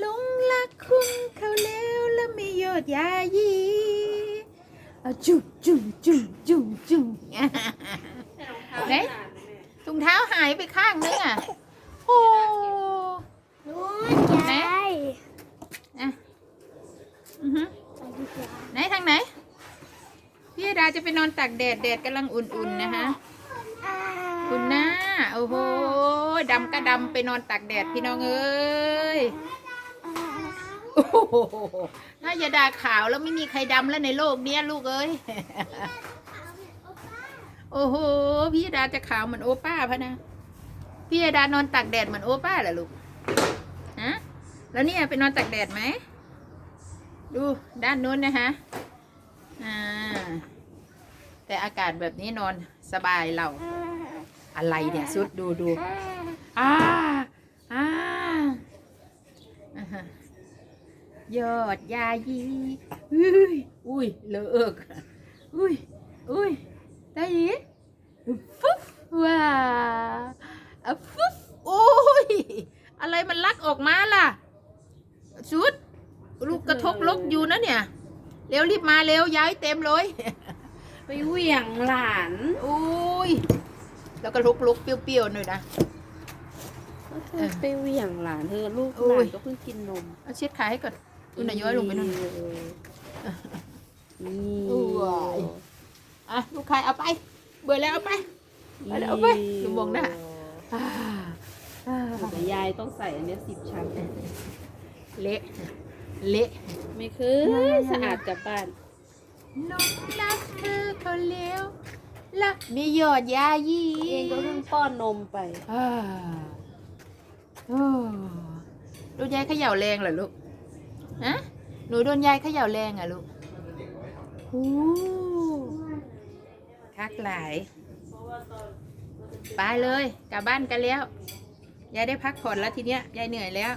หลงรักคุณเขาแล้วแล้วไม่ยอดยายีเอาจุ๊จุ๊จุ๊จุ๊จุ๊ไหนถุงเท้าหายไปข้างนึงอะโอ้นู้นไหนยายอะอือฮึไหนทางไหน พี่ดาจะไปนอนตากแดดแดดกำลังอุ่นๆนะคะอ่าคุณหน้าโอ้โหดำก็ดำไปนอนตากแดดพี่น้องเอ้ย โอ้โหถ้ายาดาขาวแล้วไม่มีใครดำแล้วในโลกเนี้ยลูกเอ้ย โอ้โห พี่ดาจะขาวเหมือนโอป้าพะนะ พี่ดานอนตากแดดเหมือนโอป้าเหรอลูก ฮะ แล้วเนี่ยไปนอนตากแดดไหม ดูด้านนู้นนะคะอ่า แต่อากาศแบบนี้นอนสบายเรา อะไรเนี่ยสุดดูดูอ่าอ่าอ่าฮะ ยอดยายีอุ้ยอุ้ยเลอะเอิกอุ้ยอุ้ยได้ยินฟุ๊บว้าอะฟุ๊บโอ้ยอะไรมันลักออกมาล่ะชุดลูกกระทกลกอยู่นะเนี่ย เร็วรีบมาเร็วย้ายเต็มเลย ไปเหวี่ยงหลานอุ้ยแล้วก็ลุกลุกๆเปรี้ยวๆหน่อยนะก็เธอไปเหวี่ยงหลานเธอลูกโอ้หลายนก็เพิ่งกินนมเอาเช็ดขาให้ก่อน อุ่นหน่อยย้อยลงไปนู่นเออนี่โอ้ยอะลูกใครเอาไป เบื่อแล้วเอาไปไปแล้วเอาไปดูมองหน้าอ่าอ่าแต่ยายต้องใส่อันเนี้ยสิบชั้น เละเละไม่เคยสะอาดกลับบ้านน้องรักเธอเขาเลี้ยวรักมีหยอดยายีเองก็เพิ่งป้อนนมไปอ่าโอ้ดูยายเขย่าแรงเหรอลูก ฮะหนูโดนยายเขย่าแรงอะลูกโอ้คักหลาย ไปเลยกลับบ้านกันแล้ว ยายได้พักผ่อนแล้วทีเนี้ย ยายเหนื่อยแล้ว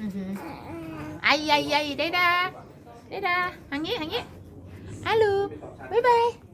อื้อหือไอ้ยายยายได้ดาได้ดาหางนี้หางนี้ฮัลโหลบ๊ายบายบ๊ายบายบ๊ายบาย